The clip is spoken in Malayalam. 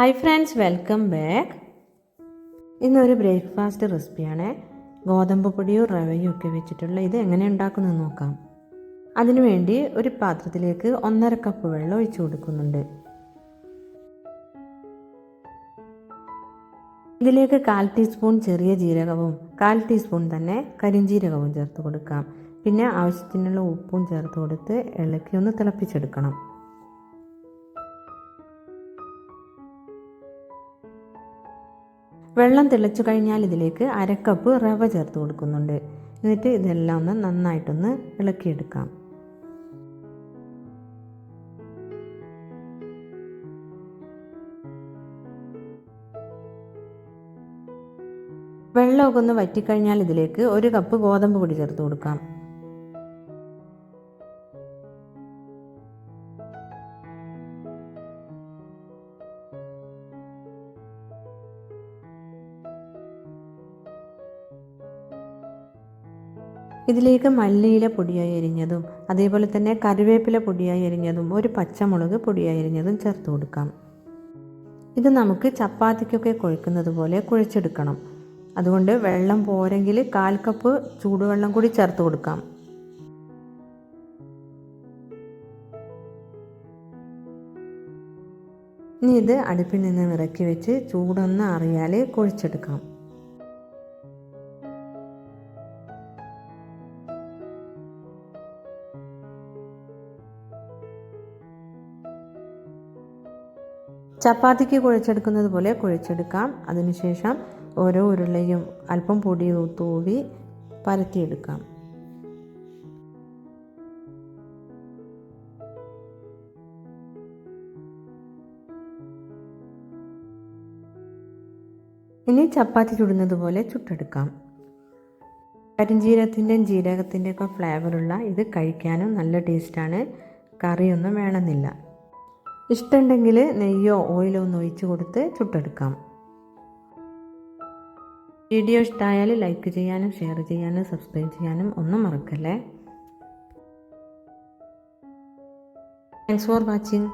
ഹായ് ഫ്രണ്ട്സ് വെൽക്കം ബാക്ക് ഇന്നൊരു ബ്രേക്ക്ഫാസ്റ്റ് റെസിപ്പിയാണ് ഗോതമ്പ് പൊടിയും റവയും ഒക്കെ വെച്ചിട്ടുള്ള ഇത് എങ്ങനെ ഉണ്ടാക്കുന്നത് നോക്കാം. അതിനുവേണ്ടി ഒരു പാത്രത്തിലേക്ക് ഒന്നര കപ്പ് വെള്ളം ഒഴിച്ചു കൊടുക്കുന്നുണ്ട്. ഇതിലേക്ക് കാൽ ടീസ്പൂൺ ചെറിയ ജീരകവും കാൽ ടീസ്പൂൺ തന്നെ കരിഞ്ജീരകവും ചേർത്ത് കൊടുക്കാം. പിന്നെ ആവശ്യത്തിനുള്ള ഉപ്പും ചേർത്ത് കൊടുത്ത് ഇളക്കി ഒന്ന് തിളപ്പിച്ചെടുക്കണം. വെള്ളം തിളച്ചു കഴിഞ്ഞാൽ ഇതിലേക്ക് അരക്കപ്പ് റവ ചേർത്ത് കൊടുക്കുന്നുണ്ട്. എന്നിട്ട് ഇതെല്ലാം ഒന്ന് നന്നായിട്ടൊന്ന് ഇളക്കിയെടുക്കാം. വെള്ളമൊക്കെ ഒന്ന് വറ്റിക്കഴിഞ്ഞാൽ ഇതിലേക്ക് ഒരു കപ്പ് ഗോതമ്പ് പൊടി ചേർത്ത് കൊടുക്കാം. ഇതിലേക്ക് മല്ലിയില പൊടിയായി അരിഞ്ഞതും അതേപോലെ തന്നെ കറിവേപ്പില പൊടിയായി അരിഞ്ഞതും ഒരു പച്ചമുളക് പൊടിയായി അരിഞ്ഞതും ചേർത്ത് കൊടുക്കാം. ഇത് നമുക്ക് ചപ്പാത്തിക്കൊക്കെ കുഴക്കുന്നത് പോലെ കുഴച്ചെടുക്കണം. അതുകൊണ്ട് വെള്ളം പോരെങ്കിൽ കാൽ കപ്പ് ചൂടുവെള്ളം കൂടി ചേർത്ത് കൊടുക്കാം. ഇനി ഇത് അടുപ്പിൽ നിന്ന് ഇറക്കി വെച്ച് ചൂടൊന്ന് അറിയാൽ കുഴച്ചെടുക്കാം. ചപ്പാത്തിക്ക് കുഴച്ചെടുക്കുന്നത് പോലെ കുഴച്ചെടുക്കാം. അതിനുശേഷം ഓരോ ഉരുളയും അല്പം പൊടി തൂവി പരത്തിയെടുക്കാം. ഇനി ചപ്പാത്തി ചുടുന്നത് പോലെ ചുട്ടെടുക്കാം. കരിഞ്ജീരകത്തിന്റെയും ജീരകത്തിന്റെയൊക്കെ ഫ്ലേവറുള്ള ഇത് കഴിക്കാനും നല്ല ടേസ്റ്റാണ് കറിയൊന്നും വേണമെന്നില്ല. ഇഷ്ടമുണ്ടെങ്കിൽ നെയ്യോ ഓയിലോ ഒന്ന് ഒഴിച്ച് കൊടുത്ത് ചുട്ടെടുക്കാം. വീഡിയോ ഇഷ്ടമായാൽ ലൈക്ക് ചെയ്യാനും ഷെയർ ചെയ്യാനും സബ്സ്ക്രൈബ് ചെയ്യാനും ഒന്നും മറക്കല്ലേ. Thanks for watching